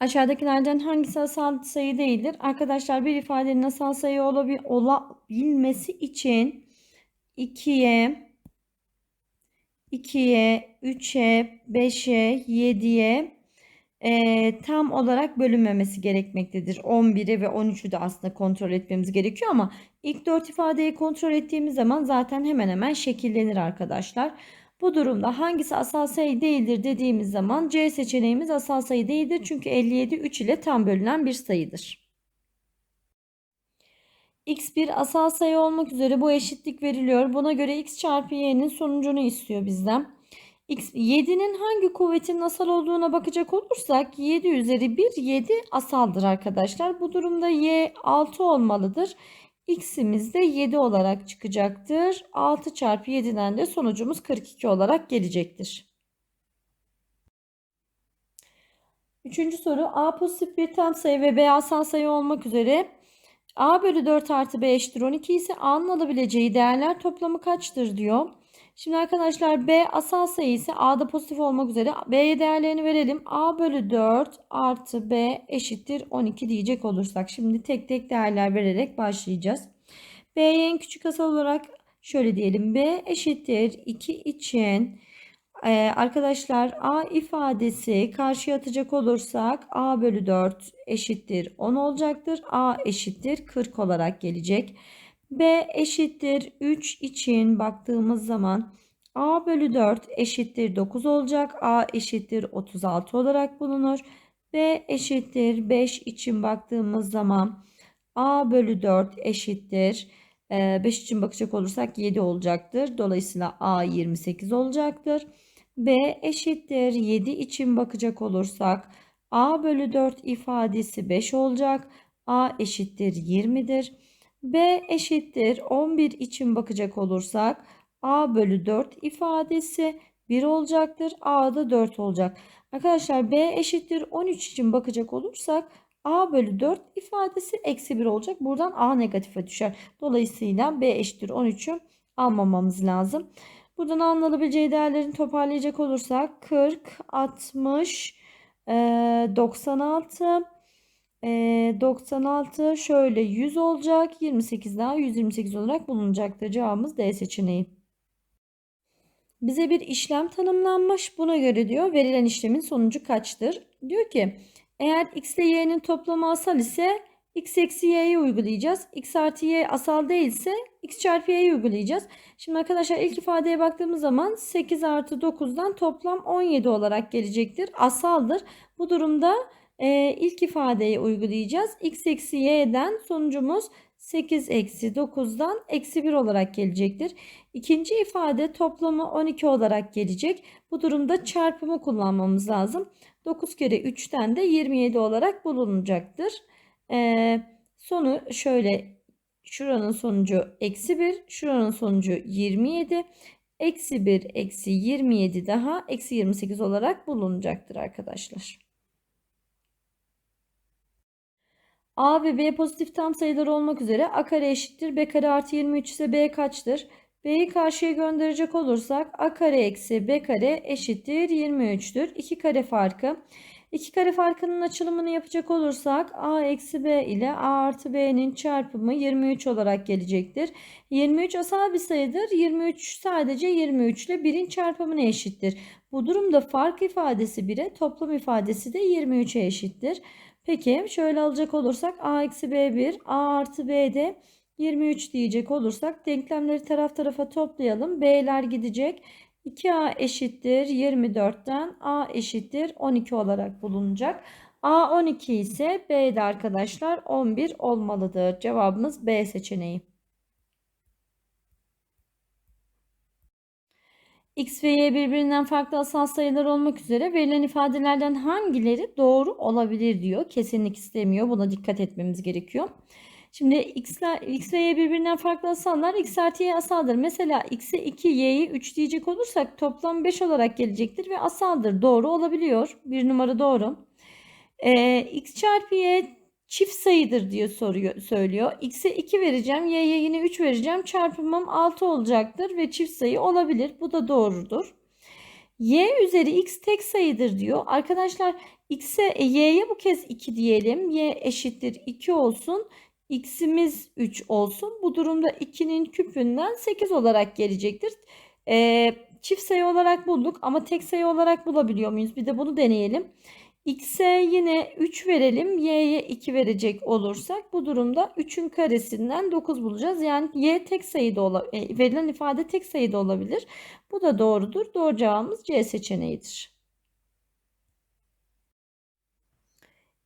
Aşağıdakilerden hangisi asal sayı değildir? Arkadaşlar bir ifadenin asal sayı olabil olabilmesi için 2'ye, 2'ye, 3'e, 5'e, 7'ye e, tam olarak bölünmemesi gerekmektedir. 11'i ve 13'ü de aslında kontrol etmemiz gerekiyor ama ilk 4 ifadeyi kontrol ettiğimiz zaman zaten hemen hemen şekillenir arkadaşlar. Bu durumda hangisi asal sayı değildir dediğimiz zaman C seçeneğimiz asal sayı değildir. Çünkü 57 3 ile tam bölünen bir sayıdır. x bir asal sayı olmak üzere bu eşitlik veriliyor. Buna göre x çarpı y'nin sonucunu istiyor bizden. X, 7'nin hangi kuvvetin asal olduğuna bakacak olursak 7 üzeri 1 7 asaldır arkadaşlar. Bu durumda y 6 olmalıdır. X'imiz de 7 olarak çıkacaktır. 6 çarpı 7'den de sonucumuz 42 olarak gelecektir. Üçüncü soru A pozitif bir tam sayı ve B asal sayı olmak üzere A bölü 4 artı B eşittir 12 ise A'nın alabileceği değerler toplamı kaçtır diyor. Şimdi arkadaşlar B asal sayı ise A'da pozitif olmak üzere B'ye değerlerini verelim. A bölü 4 artı B eşittir 12 diyecek olursak. Şimdi tek tek değerler vererek başlayacağız. B'ye en küçük asal olarak şöyle diyelim. B eşittir 2 için ee, arkadaşlar A ifadesi karşıya atacak olursak A bölü 4 eşittir 10 olacaktır. A eşittir 40 olarak gelecek. B eşittir 3 için baktığımız zaman A bölü 4 eşittir 9 olacak. A eşittir 36 olarak bulunur. B eşittir 5 için baktığımız zaman A bölü 4 eşittir 5 ee, için bakacak olursak 7 olacaktır. Dolayısıyla A 28 olacaktır. B eşittir 7 için bakacak olursak A bölü 4 ifadesi 5 olacak. A eşittir 20'dir. B eşittir 11 için bakacak olursak A bölü 4 ifadesi 1 olacaktır. A da 4 olacak. Arkadaşlar B eşittir 13 için bakacak olursak A bölü 4 ifadesi eksi 1 olacak. Buradan A negatife düşer. Dolayısıyla B eşittir 13'ü almamamız lazım. Buradan alınabileceği değerlerini toparlayacak olursak 40, 60, 96, 96 şöyle 100 olacak. 28 daha 128 olarak bulunacaktır. Cevabımız D seçeneği. Bize bir işlem tanımlanmış. Buna göre diyor verilen işlemin sonucu kaçtır? Diyor ki eğer x ile y'nin toplamı asal ise x eksi y'yi uygulayacağız. x artı y asal değilse x çarpı y'yi uygulayacağız. Şimdi arkadaşlar ilk ifadeye baktığımız zaman 8 artı 9'dan toplam 17 olarak gelecektir. Asaldır. Bu durumda e, ilk ifadeyi uygulayacağız. x eksi y'den sonucumuz 8 eksi 9'dan eksi 1 olarak gelecektir. İkinci ifade toplamı 12 olarak gelecek. Bu durumda çarpımı kullanmamız lazım. 9 kere 3'ten de 27 olarak bulunacaktır. Ee, sonu şöyle şuranın sonucu eksi 1 şuranın sonucu 27 eksi 1 eksi 27 daha eksi 28 olarak bulunacaktır arkadaşlar. A ve B pozitif tam sayılar olmak üzere A kare eşittir B kare artı 23 ise B kaçtır? B'yi karşıya gönderecek olursak A kare eksi B kare eşittir 23'tür. 2 kare farkı. 2 kare farkının açılımını yapacak olursak A eksi B ile A artı B'nin çarpımı 23 olarak gelecektir. 23 asal bir sayıdır. 23 sadece 23 ile 1'in çarpımına eşittir. Bu durumda fark ifadesi 1'e toplam ifadesi de 23'e eşittir. Peki şöyle alacak olursak a eksi b1 a artı b'de 23 diyecek olursak denklemleri taraf tarafa toplayalım. B'ler gidecek. 2a eşittir 24'ten a eşittir 12 olarak bulunacak. A 12 ise B'de arkadaşlar 11 olmalıdır. Cevabımız B seçeneği. X ve Y birbirinden farklı asal sayılar olmak üzere verilen ifadelerden hangileri doğru olabilir diyor. Kesinlik istemiyor. Buna dikkat etmemiz gerekiyor. Şimdi X, ve Y birbirinden farklı asallar X artı Y asaldır. Mesela X'e 2, Y'yi 3 diyecek olursak toplam 5 olarak gelecektir ve asaldır. Doğru olabiliyor. Bir numara doğru. Ee, X çarpı Y çift sayıdır diye soruyor, söylüyor. X'e 2 vereceğim. Y'ye yine 3 vereceğim. Çarpımım 6 olacaktır ve çift sayı olabilir. Bu da doğrudur. y üzeri x tek sayıdır diyor. Arkadaşlar x'e e, y'ye bu kez 2 diyelim. y eşittir 2 olsun. x'imiz 3 olsun. Bu durumda 2'nin küpünden 8 olarak gelecektir. Ee, çift sayı olarak bulduk ama tek sayı olarak bulabiliyor muyuz? Bir de bunu deneyelim. X'e yine 3 verelim. Y'ye 2 verecek olursak bu durumda 3'ün karesinden 9 bulacağız. Yani Y tek sayıda olabilir. Verilen ifade tek sayıda olabilir. Bu da doğrudur. Doğru cevabımız C seçeneğidir.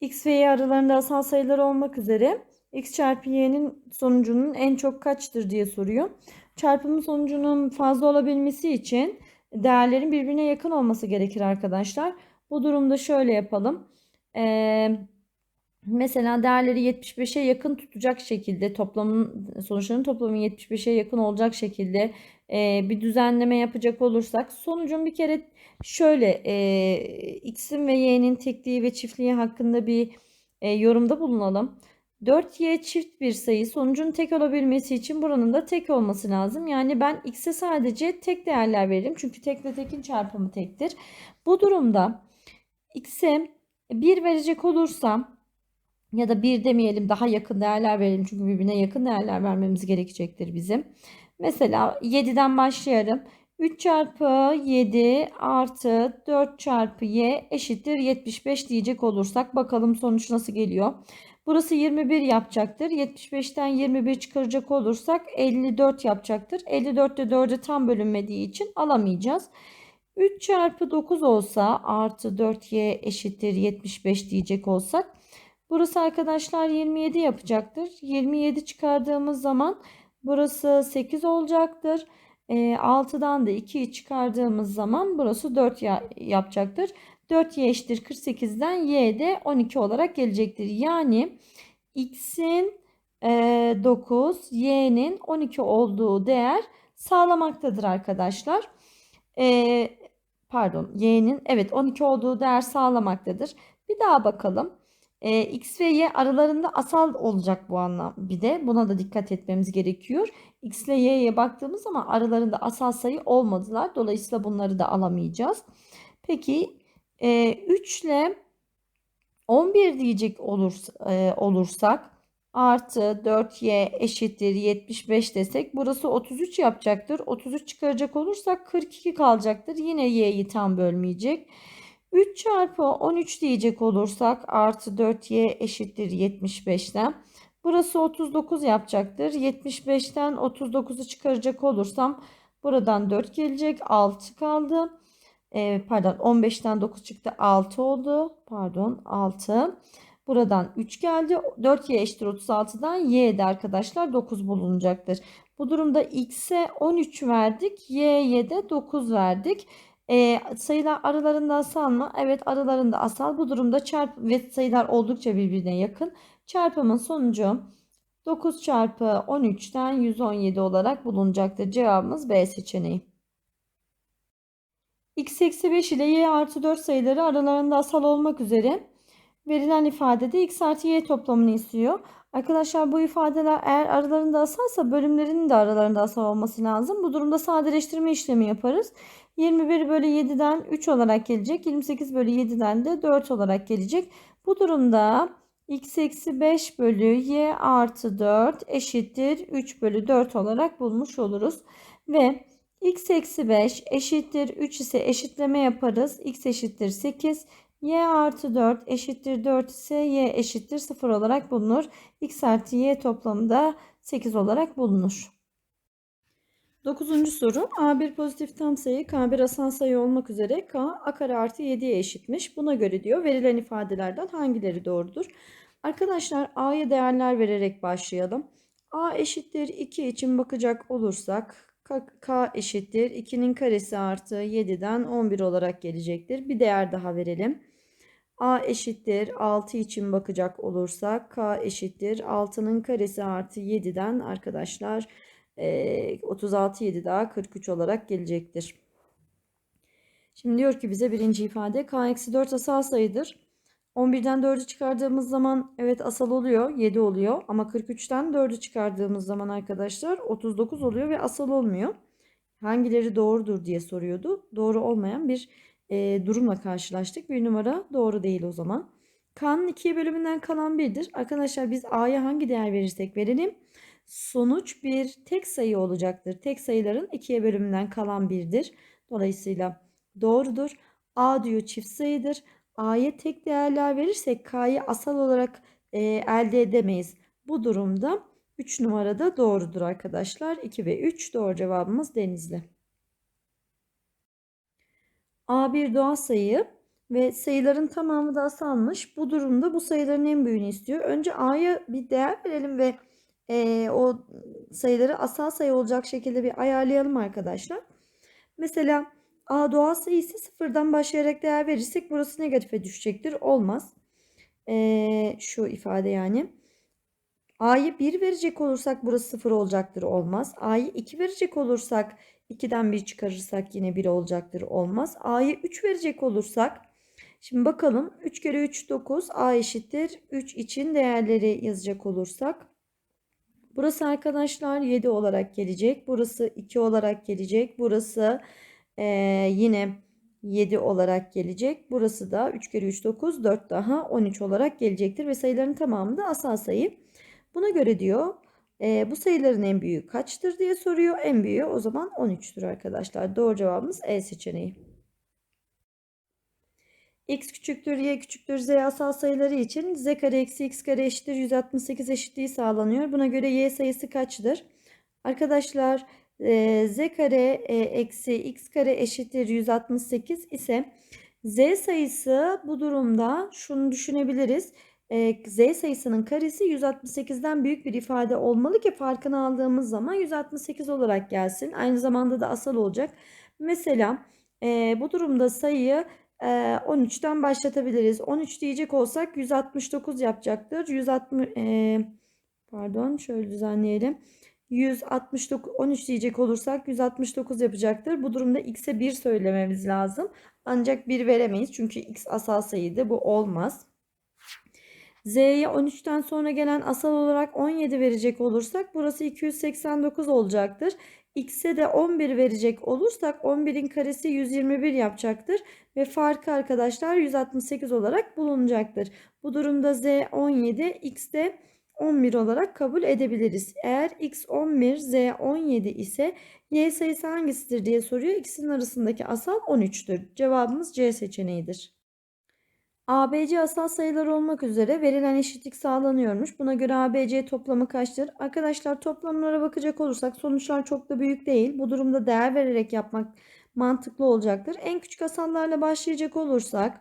X ve Y aralarında asal sayılar olmak üzere X çarpı Y'nin sonucunun en çok kaçtır diye soruyor. Çarpımın sonucunun fazla olabilmesi için değerlerin birbirine yakın olması gerekir arkadaşlar. Bu durumda şöyle yapalım. Ee, mesela değerleri 75'e yakın tutacak şekilde toplamın sonuçlarının toplamı 75'e yakın olacak şekilde e, bir düzenleme yapacak olursak sonucun bir kere şöyle e, x'in ve y'nin tekliği ve çiftliği hakkında bir e, yorumda bulunalım. 4y çift bir sayı sonucun tek olabilmesi için buranın da tek olması lazım. Yani ben x'e sadece tek değerler veririm. Çünkü tekle tekin çarpımı tektir. Bu durumda x'e 1 verecek olursam ya da 1 demeyelim daha yakın değerler verelim. Çünkü birbirine yakın değerler vermemiz gerekecektir bizim. Mesela 7'den başlayalım. 3 çarpı 7 artı 4 çarpı y eşittir 75 diyecek olursak bakalım sonuç nasıl geliyor. Burası 21 yapacaktır. 75'ten 21 çıkaracak olursak 54 yapacaktır. 54 de 4'e tam bölünmediği için alamayacağız. 3 çarpı 9 olsa artı 4y eşittir 75 diyecek olsak. Burası arkadaşlar 27 yapacaktır. 27 çıkardığımız zaman burası 8 olacaktır. E, 6'dan da 2'yi çıkardığımız zaman burası 4 yapacaktır. 4y eşittir 48'den y de 12 olarak gelecektir. Yani x'in e, 9, y'nin 12 olduğu değer sağlamaktadır arkadaşlar. E, pardon y'nin evet 12 olduğu değer sağlamaktadır. Bir daha bakalım. E, x ve y aralarında asal olacak bu anlam. Bir de buna da dikkat etmemiz gerekiyor. x ile y'ye baktığımız zaman aralarında asal sayı olmadılar. Dolayısıyla bunları da alamayacağız. Peki e, 3 ile 11 diyecek olur, e, olursak artı 4y eşittir 75 desek burası 33 yapacaktır. 33 çıkaracak olursak 42 kalacaktır. Yine y'yi tam bölmeyecek. 3 çarpı 13 diyecek olursak artı 4y eşittir 75'ten. Burası 39 yapacaktır. 75'ten 39'u çıkaracak olursam buradan 4 gelecek. 6 kaldı. Ee, pardon 15'ten 9 çıktı. 6 oldu. Pardon 6. Buradan 3 geldi. 4y eşittir 36'dan y'de arkadaşlar 9 bulunacaktır. Bu durumda x'e 13 verdik. y'ye de 9 verdik. E, sayılar aralarında asal mı? Evet aralarında asal. Bu durumda çarp ve sayılar oldukça birbirine yakın. Çarpımın sonucu 9 çarpı 13'ten 117 olarak bulunacaktır. Cevabımız B seçeneği. x eksi 5 ile y artı 4 sayıları aralarında asal olmak üzere verilen ifadede x artı y toplamını istiyor. Arkadaşlar bu ifadeler eğer aralarında asalsa bölümlerinin de aralarında asal olması lazım. Bu durumda sadeleştirme işlemi yaparız. 21 bölü 7'den 3 olarak gelecek. 28 bölü 7'den de 4 olarak gelecek. Bu durumda x eksi 5 bölü y artı 4 eşittir 3 bölü 4 olarak bulmuş oluruz. Ve x eksi 5 eşittir 3 ise eşitleme yaparız. x eşittir 8. y artı 4 eşittir 4 ise y eşittir 0 olarak bulunur. x artı y toplamı da 8 olarak bulunur. Dokuzuncu soru. A bir pozitif tam sayı, K bir asal sayı olmak üzere K A kare artı 7'ye eşitmiş. Buna göre diyor verilen ifadelerden hangileri doğrudur? Arkadaşlar A'ya değerler vererek başlayalım. A eşittir 2 için bakacak olursak K, K eşittir 2'nin karesi artı 7'den 11 olarak gelecektir. Bir değer daha verelim. A eşittir 6 için bakacak olursak K eşittir 6'nın karesi artı 7'den arkadaşlar 36 7 daha 43 olarak gelecektir. Şimdi diyor ki bize birinci ifade k eksi 4 asal sayıdır. 11'den 4'ü çıkardığımız zaman evet asal oluyor 7 oluyor ama 43'ten 4'ü çıkardığımız zaman arkadaşlar 39 oluyor ve asal olmuyor. hangileri doğrudur diye soruyordu. Doğru olmayan bir e, durumla karşılaştık. Bir numara doğru değil o zaman. K'nın 2 bölümünden kalan 1'dir. Arkadaşlar biz A'ya hangi değer verirsek verelim. Sonuç bir tek sayı olacaktır. Tek sayıların 2'ye bölümünden kalan 1'dir. Dolayısıyla doğrudur. A diyor çift sayıdır. A'ya tek değerler verirsek K'yı asal olarak e, elde edemeyiz. Bu durumda 3 numarada doğrudur arkadaşlar. 2 ve 3 doğru cevabımız Denizli. A bir doğal sayı ve sayıların tamamı da asalmış. Bu durumda bu sayıların en büyüğünü istiyor. Önce A'ya bir değer verelim ve e, o sayıları asal sayı olacak şekilde bir ayarlayalım arkadaşlar. Mesela A doğal sayı ise sıfırdan başlayarak değer verirsek burası negatife düşecektir. Olmaz. E, şu ifade yani. A'yı 1 verecek olursak burası 0 olacaktır. Olmaz. A'yı 2 verecek olursak 2'den 1 çıkarırsak yine 1 olacaktır. Olmaz. A'yı 3 verecek olursak şimdi bakalım 3 kere 3 9 A eşittir. 3 için değerleri yazacak olursak burası arkadaşlar 7 olarak gelecek. Burası 2 olarak gelecek. Burası ee, yine 7 olarak gelecek. Burası da 3 kere 3 9 4 daha 13 olarak gelecektir. Ve sayıların tamamı da asal sayı. Buna göre diyor e, bu sayıların en büyüğü kaçtır diye soruyor. En büyüğü o zaman 13'tür arkadaşlar. Doğru cevabımız E seçeneği. x küçüktür, y küçüktür, z asal sayıları için z kare eksi x kare eşittir 168 eşitliği sağlanıyor. Buna göre y sayısı kaçtır? Arkadaşlar e, z kare e, eksi x kare eşittir 168 ise z sayısı bu durumda şunu düşünebiliriz. E, z sayısının karesi 168'den büyük bir ifade olmalı ki farkını aldığımız zaman 168 olarak gelsin. Aynı zamanda da asal olacak. Mesela e, bu durumda sayıyı 13'ten başlatabiliriz. 13 diyecek olsak 169 yapacaktır. 160 pardon şöyle düzenleyelim. 169 13 diyecek olursak 169 yapacaktır. Bu durumda x'e 1 söylememiz lazım. Ancak 1 veremeyiz çünkü x asal sayıydı. Bu olmaz. Z'ye 13'ten sonra gelen asal olarak 17 verecek olursak burası 289 olacaktır. X'e de 11 verecek olursak 11'in karesi 121 yapacaktır. Ve farkı arkadaşlar 168 olarak bulunacaktır. Bu durumda Z 17, X de 11 olarak kabul edebiliriz. Eğer x 11, z 17 ise y sayısı hangisidir diye soruyor. İkisinin arasındaki asal 13'tür. Cevabımız C seçeneğidir. ABC asal sayılar olmak üzere verilen eşitlik sağlanıyormuş. Buna göre ABC toplamı kaçtır? Arkadaşlar toplamlara bakacak olursak sonuçlar çok da büyük değil. Bu durumda değer vererek yapmak mantıklı olacaktır. En küçük asallarla başlayacak olursak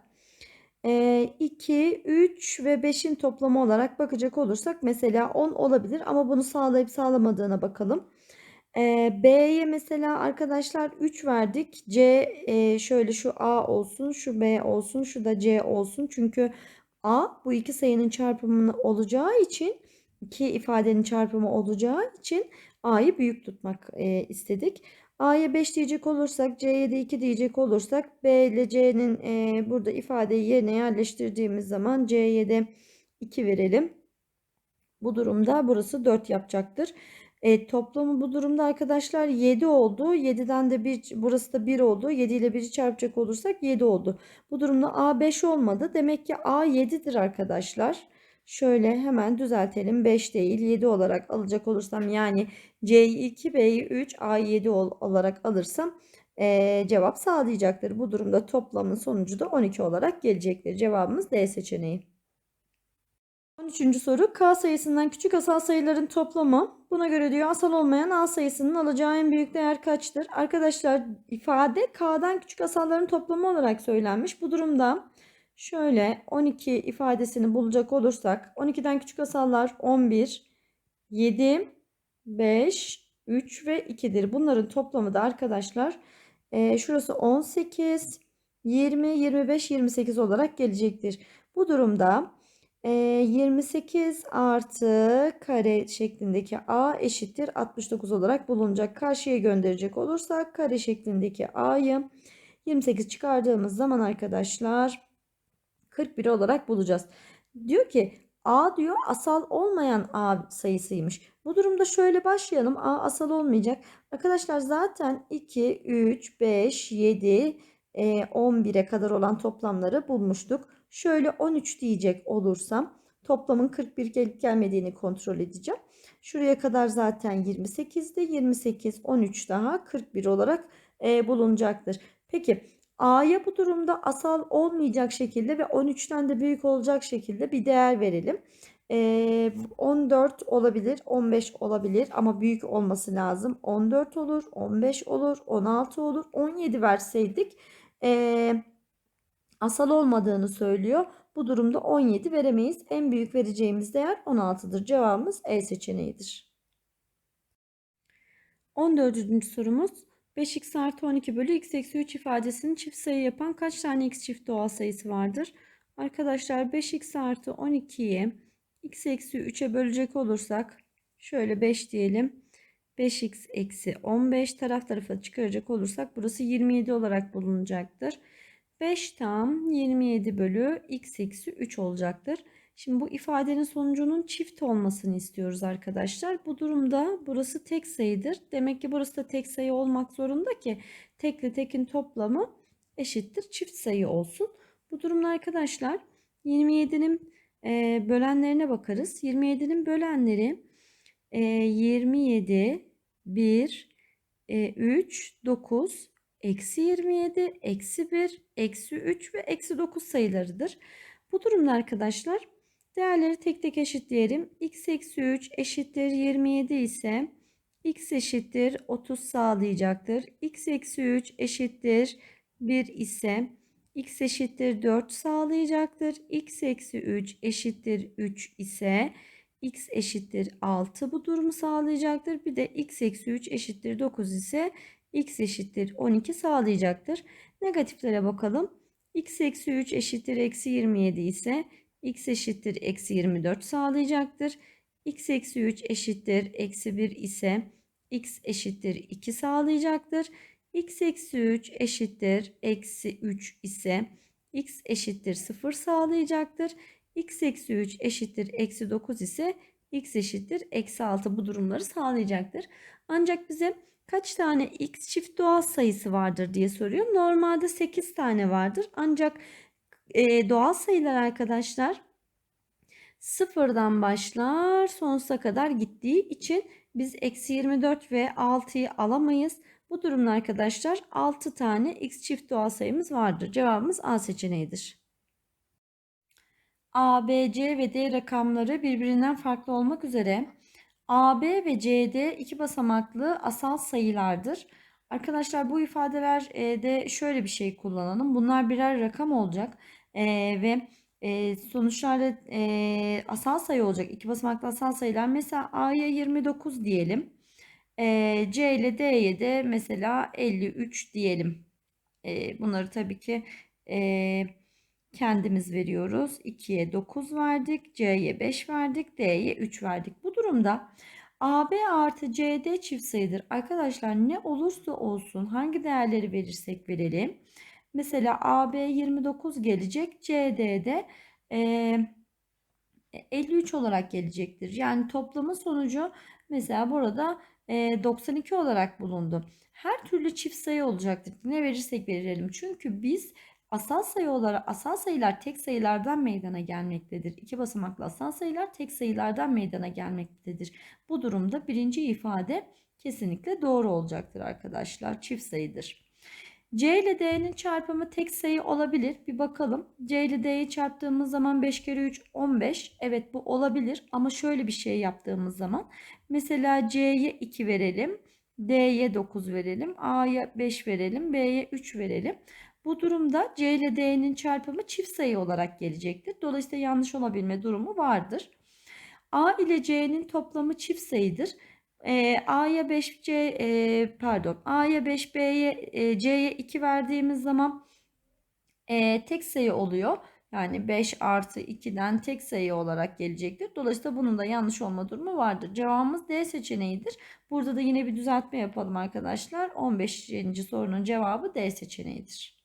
2, 3 ve 5'in toplamı olarak bakacak olursak mesela 10 olabilir ama bunu sağlayıp sağlamadığına bakalım. B'ye mesela arkadaşlar 3 verdik. C şöyle şu A olsun, şu B olsun, şu da C olsun. Çünkü A bu iki sayının çarpımı olacağı için iki ifadenin çarpımı olacağı için A'yı büyük tutmak istedik. A'ya 5 diyecek olursak C'ye de 2 diyecek olursak B ile C'nin e, burada ifadeyi yerine yerleştirdiğimiz zaman C'ye de 2 verelim. Bu durumda burası 4 yapacaktır. E, toplamı bu durumda arkadaşlar 7 oldu. 7'den de bir, burası da 1 oldu. 7 ile 1'i çarpacak olursak 7 oldu. Bu durumda A 5 olmadı. Demek ki A 7'dir arkadaşlar. Şöyle hemen düzeltelim. 5 değil 7 olarak alacak olursam yani C'yi 2 B'yi 3 A'yı 7 olarak alırsam e, cevap sağlayacaktır. Bu durumda toplamın sonucu da 12 olarak gelecektir. Cevabımız D seçeneği. 13. soru K sayısından küçük asal sayıların toplamı. Buna göre diyor asal olmayan A sayısının alacağı en büyük değer kaçtır? Arkadaşlar ifade K'dan küçük asalların toplamı olarak söylenmiş. Bu durumda Şöyle 12 ifadesini bulacak olursak 12'den küçük asallar 11, 7, 5, 3 ve 2'dir. Bunların toplamı da arkadaşlar e, şurası 18, 20, 25, 28 olarak gelecektir. Bu durumda e, 28 artı kare şeklindeki a eşittir 69 olarak bulunacak. Karşıya gönderecek olursak kare şeklindeki a'yı 28 çıkardığımız zaman arkadaşlar 41 olarak bulacağız. Diyor ki A diyor asal olmayan A sayısıymış. Bu durumda şöyle başlayalım. A asal olmayacak. Arkadaşlar zaten 2, 3, 5, 7, e, 11'e kadar olan toplamları bulmuştuk. Şöyle 13 diyecek olursam toplamın 41 gelip gelmediğini kontrol edeceğim. Şuraya kadar zaten 28'de 28, 13 daha 41 olarak e, bulunacaktır. Peki A'ya bu durumda asal olmayacak şekilde ve 13'ten de büyük olacak şekilde bir değer verelim. Ee, 14 olabilir, 15 olabilir ama büyük olması lazım. 14 olur, 15 olur, 16 olur, 17 verseydik ee, asal olmadığını söylüyor. Bu durumda 17 veremeyiz. En büyük vereceğimiz değer 16'dır. Cevabımız E seçeneğidir. 14. sorumuz 5x artı 12 bölü x eksi 3 ifadesini çift sayı yapan kaç tane x çift doğal sayısı vardır? Arkadaşlar 5x artı 12'yi x eksi 3'e bölecek olursak şöyle 5 diyelim. 5x eksi 15 taraf tarafa çıkaracak olursak burası 27 olarak bulunacaktır. 5 tam 27 bölü x eksi 3 olacaktır. Şimdi bu ifadenin sonucunun çift olmasını istiyoruz arkadaşlar. Bu durumda burası tek sayıdır. Demek ki burası da tek sayı olmak zorunda ki tekle tekin toplamı eşittir çift sayı olsun. Bu durumda arkadaşlar 27'nin e, bölenlerine bakarız. 27'nin bölenleri e, 27, 1, e, 3, 9, eksi 27, eksi 1, eksi 3 ve eksi 9 sayılarıdır. Bu durumda arkadaşlar değerleri tek tek eşitleyelim. x eksi 3 eşittir 27 ise x eşittir 30 sağlayacaktır. x eksi 3 eşittir 1 ise x eşittir 4 sağlayacaktır. x eksi 3 eşittir 3 ise x eşittir 6 bu durumu sağlayacaktır. Bir de x eksi 3 eşittir 9 ise x eşittir 12 sağlayacaktır. Negatiflere bakalım. x eksi 3 eşittir eksi 27 ise x eşittir eksi 24 sağlayacaktır. x eksi 3 eşittir eksi 1 ise x eşittir 2 sağlayacaktır. x eksi 3 eşittir eksi 3 ise x eşittir 0 sağlayacaktır. x eksi 3 eşittir eksi 9 ise x eşittir eksi 6 bu durumları sağlayacaktır. Ancak bize kaç tane x çift doğal sayısı vardır diye soruyor. Normalde 8 tane vardır. Ancak e, doğal sayılar arkadaşlar sıfırdan başlar sonsuza kadar gittiği için biz eksi 24 ve 6'yı alamayız. Bu durumda arkadaşlar 6 tane x çift doğal sayımız vardır. Cevabımız A seçeneğidir. A, B, C ve D rakamları birbirinden farklı olmak üzere A, B ve C'de iki basamaklı asal sayılardır. Arkadaşlar bu ifadelerde şöyle bir şey kullanalım. Bunlar birer rakam olacak e, ve e, sonuçlarda e, asal sayı olacak. İki basamaklı asal sayılar. Mesela A'ya 29 diyelim. E, C ile D'ye de mesela 53 diyelim. E, bunları tabii ki e, kendimiz veriyoruz. 2'ye 9 verdik. C'ye 5 verdik. D'ye 3 verdik. Bu durumda AB artı CD çift sayıdır. Arkadaşlar ne olursa olsun hangi değerleri verirsek verelim. Mesela AB 29 gelecek. CD'de e, 53 olarak gelecektir. Yani toplamın sonucu mesela burada e, 92 olarak bulundu. Her türlü çift sayı olacaktır. Ne verirsek verelim. Çünkü biz asal sayı olarak asal sayılar tek sayılardan meydana gelmektedir. İki basamaklı asal sayılar tek sayılardan meydana gelmektedir. Bu durumda birinci ifade kesinlikle doğru olacaktır arkadaşlar. Çift sayıdır. C ile D'nin çarpımı tek sayı olabilir. Bir bakalım. C ile D'yi çarptığımız zaman 5 kere 3 15. Evet bu olabilir ama şöyle bir şey yaptığımız zaman mesela C'ye 2 verelim. D'ye 9 verelim. A'ya 5 verelim. B'ye 3 verelim. Bu durumda C ile D'nin çarpımı çift sayı olarak gelecektir. Dolayısıyla yanlış olabilme durumu vardır. A ile C'nin toplamı çift sayıdır. E, A'ya 5 C e, pardon A'ya 5 B'ye e, C'ye 2 verdiğimiz zaman e, tek sayı oluyor. Yani 5 artı 2'den tek sayı olarak gelecektir. Dolayısıyla bunun da yanlış olma durumu vardır. Cevabımız D seçeneğidir. Burada da yine bir düzeltme yapalım arkadaşlar. 15. sorunun cevabı D seçeneğidir.